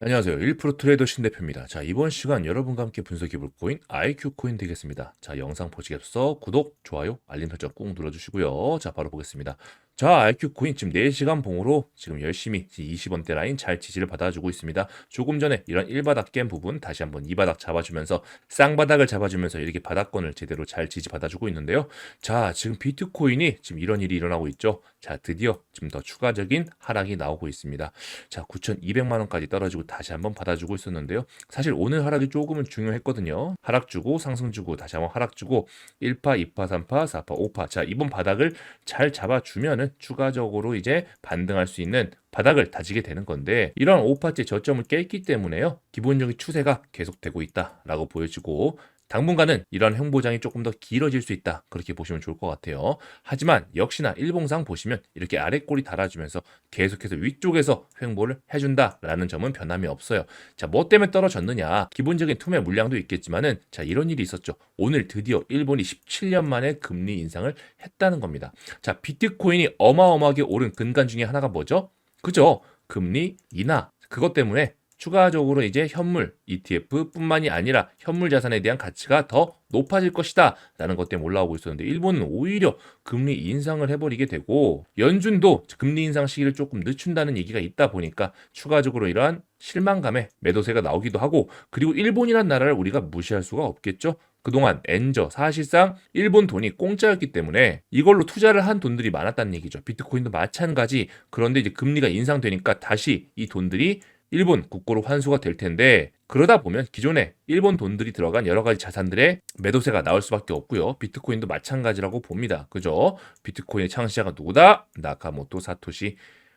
안녕하세요. 1% 트레이더 신 대표입니다. 자, 이번 시간 여러분과 함께 분석해 볼 코인 IQ 코인 되겠습니다. 자, 영상 앞서 구독, 좋아요, 알림 설정 꾹 눌러 주시고요. 자, 바로 보겠습니다. 자, IQ 코인 지금 4시간 봉으로 지금 열심히 20원대 라인 잘 지지를 받아주고 있습니다. 조금 전에 이런 1바닥 깬 부분 다시 한번 2바닥 잡아주면서 쌍바닥을 잡아주면서 이렇게 바닥권을 제대로 잘 지지 받아주고 있는데요. 자, 지금 비트코인이 지금 이런 일이 일어나고 있죠. 자, 드디어 지금 더 추가적인 하락이 나오고 있습니다. 자, 9,200만 원까지 떨어지고 다시 한번 받아주고 있었는데요. 사실 오늘 하락이 조금은 중요했거든요. 하락 주고 상승 주고 다시 한번 하락 주고 1파, 2파, 3파, 4파, 5파. 자, 이번 바닥을 잘 잡아주면은 추가적으로 이제 반등할 수 있는 바닥을 다지게 되는 건데 이런 5파째 저점을 깼기 때문에요. 기본적인 추세가 계속되고 있다라고 보여지고 당분간은 이런 행보장이 조금 더 길어질 수 있다. 그렇게 보시면 좋을 것 같아요. 하지만 역시나 일봉상 보시면 이렇게 아래 꼬리 달아주면서 계속해서 위쪽에서 횡보를 해준다라는 점은 변함이 없어요. 자, 뭐 때문에 떨어졌느냐? 기본적인 투매 물량도 있겠지만은 자, 이런 일이 있었죠. 오늘 드디어 일본이 17년 만에 금리 인상을 했다는 겁니다. 자, 비트코인이 어마어마하게 오른 근간 중에 하나가 뭐죠? 그죠? 금리 인하. 그것 때문에 추가적으로 이제 현물 ETF뿐만이 아니라 현물 자산에 대한 가치가 더 높아질 것이다 라는 것 때문에 올라오고 있었는데 일본은 오히려 금리 인상을 해버리게 되고 연준도 금리 인상 시기를 조금 늦춘다는 얘기가 있다 보니까 추가적으로 이러한 실망감에 매도세가 나오기도 하고 그리고 일본이란 나라를 우리가 무시할 수가 없겠죠. 그동안 엔저 사실상 일본 돈이 공짜였기 때문에 이걸로 투자를 한 돈들이 많았다는 얘기죠. 비트코인도 마찬가지. 그런데 이제 금리가 인상되니까 다시 이 돈들이 일본 국고로 환수가 될 텐데 그러다 보면 기존에 일본 돈들이 들어간 여러 가지 자산들의 매도세가 나올 수밖에 없고요. 비트코인도 마찬가지라고 봅니다. 그죠? 비트코인의 창시자가 누구다? 나카모토 사토시.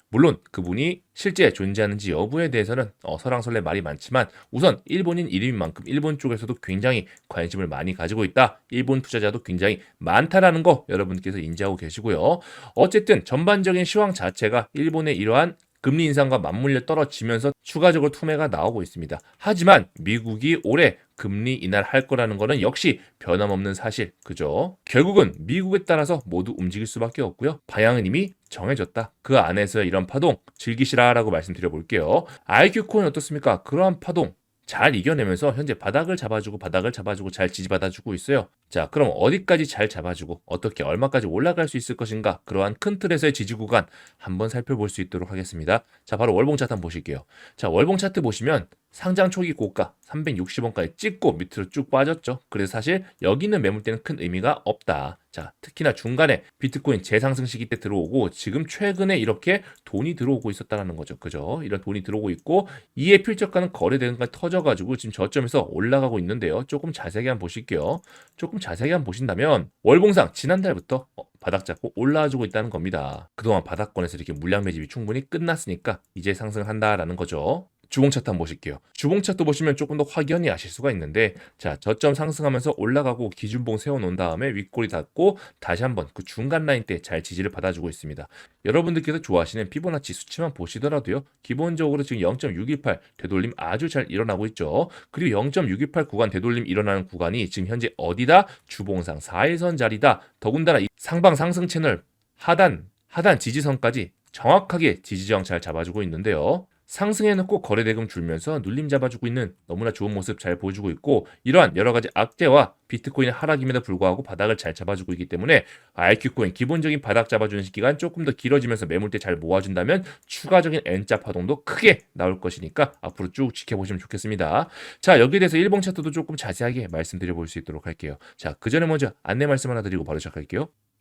물론 그분이 실제 존재하는지 여부에 대해서는 어, 설왕설래 말이 많지만 우선 일본인 이름인 만큼 일본 쪽에서도 굉장히 관심을 많이 가지고 있다. 일본 투자자도 굉장히 많다라는 거 여러분께서 인지하고 계시고요. 어쨌든 전반적인 시황 자체가 일본의 이러한 금리 인상과 맞물려 떨어지면서 추가적으로 투매가 나오고 있습니다. 하지만 미국이 올해 금리 인하할 거라는 것은 역시 변함없는 사실. 그죠? 결국은 미국에 따라서 모두 움직일 수밖에 없고요. 방향은 이미 정해졌다. 그 안에서 이런 파동 즐기시라라고 말씀드려 볼게요. IQ 코인 어떻습니까? 그러한 파동 잘 이겨내면서 현재 바닥을 잡아주고 바닥을 잡아주고 잘 지지받아주고 있어요. 자, 그럼 어디까지 잘 잡아주고 어떻게 얼마까지 올라갈 수 있을 것인가? 그러한 큰 틀에서의 지지 구간 한번 살펴볼 수 있도록 하겠습니다. 자, 바로 월봉 차트 한번 보실게요. 자, 월봉 차트 보시면 상장 초기 고가 360원까지 찍고 밑으로 쭉 빠졌죠. 그래서 사실 여기 있는 매물대는 큰 의미가 없다. 자, 특히나 중간에 비트코인 재상승 시기 때 들어오고 지금 최근에 이렇게 돈이 들어오고 있었다라는 거죠. 그죠? 이런 돈이 들어오고 있고 이에 필적가는 거래되는 걸 터져 가지고 지금 저점에서 올라가고 있는데요. 조금 자세하게 한번 보실게요. 조금 자세하게 한번 보신다면 월봉상 지난달부터 어, 바닥 잡고 올라와주고 있다는 겁니다. 그동안 바닥권에서 이렇게 물량 매집이 충분히 끝났으니까 이제 상승한다라는 거죠. 주봉 차트 한번 보실게요. 주봉 차트 보시면 조금 더 확연히 아실 수가 있는데 자 저점 상승하면서 올라가고 기준봉 세워놓은 다음에 윗골이 닿고 다시 한번 그 중간 라인 때 잘 지지를 받아주고 있습니다. 여러분들께서 좋아하시는 피보나치 수치만 보시더라도요. 기본적으로 지금 0.618 되돌림 아주 잘 일어나고 있죠. 그리고 0.618 구간 되돌림 일어나는 구간이 지금 현재 어디다? 주봉상 4일선 자리다. 더군다나 이 상방 상승 채널 하단 하단 지지선까지 정확하게 지지저항 잘 잡아주고 있는데요. 상승해놓고 거래 대금 줄면서 눌림 잡아주고 있는 너무나 좋은 모습 잘 보여주고 있고 이러한 여러 가지 악재와 비트코인의 하락임에도 불구하고 바닥을 잘 잡아주고 있기 때문에 IQ코인 기본적인 바닥 잡아주는 시기간 조금 더 길어지면서 매물대 잘 모아준다면 추가적인 N자 파동도 크게 나올 것이니까 앞으로 쭉 지켜보시면 좋겠습니다. 자 여기에 대해서 일봉 차트도 조금 자세하게 말씀드려 볼 수 있도록 할게요. 자그 전에 먼저 안내 말씀 하나 드리고 바로 시작할게요.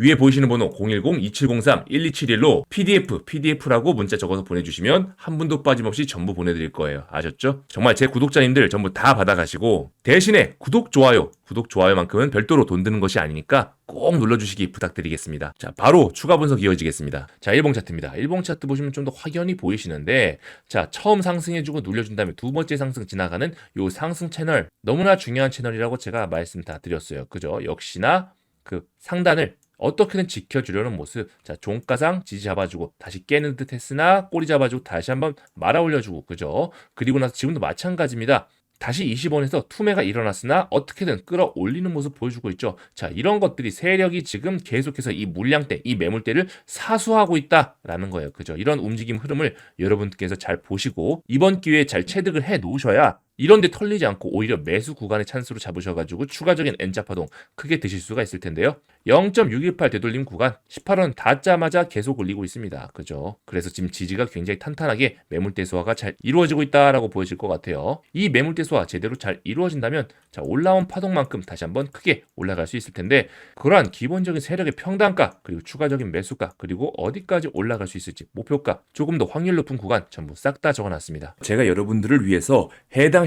위에 보이시는 번호 010-2703-1271로 PDF, PDF라고 문자 적어서 보내주시면 한 분도 빠짐없이 전부 보내드릴 거예요. 아셨죠? 정말 제 구독자님들 전부 다 받아가시고 대신에 구독, 좋아요, 구독, 좋아요만큼은 별도로 돈 드는 것이 아니니까 꼭 눌러주시기 부탁드리겠습니다. 자, 바로 추가 분석 이어지겠습니다. 자, 일봉 차트입니다. 일봉 차트 보시면 좀 더 확연히 보이시는데, 자, 처음 상승해주고 눌려준 다음에 두 번째 상승 지나가는 요 상승 채널, 너무나 중요한 채널이라고 제가 말씀 다 드렸어요. 그죠? 역시나 그 상단을 어떻게든 지켜주려는 모습. 자, 종가상 지지 잡아주고 다시 깨는 듯 했으나 꼬리 잡아주고 다시 한번 말아 올려주고, 그죠? 그리고 나서 지금도 마찬가지입니다. 다시 20원에서 투매가 일어났으나 어떻게든 끌어올리는 모습 보여주고 있죠. 자, 이런 것들이 세력이 지금 계속해서 이 물량대, 이 매물대를 사수하고 있다라는 거예요. 그죠? 이런 움직임 흐름을 여러분께서 잘 보시고 이번 기회에 잘 체득을 해 놓으셔야 이런데 털리지 않고 오히려 매수 구간의 찬스로 잡으셔가지고 추가적인 N자 파동 크게 드실 수가 있을 텐데요. 0.618 되돌림 구간 18원 닿자마자 계속 올리고 있습니다. 그죠? 그래서 지금 지지가 굉장히 탄탄하게 매물대 소화가 잘 이루어지고 있다라고 보여질 것 같아요. 이 매물대 소화 제대로 잘 이루어진다면 자 올라온 파동만큼 다시 한번 크게 올라갈 수 있을 텐데 그러한 기본적인 세력의 평단가 그리고 추가적인 매수가 그리고 어디까지 올라갈 수 있을지 목표가 조금 더 확률 높은 구간 전부 싹 다 적어놨습니다. 제가 여러분들을 위해서 해당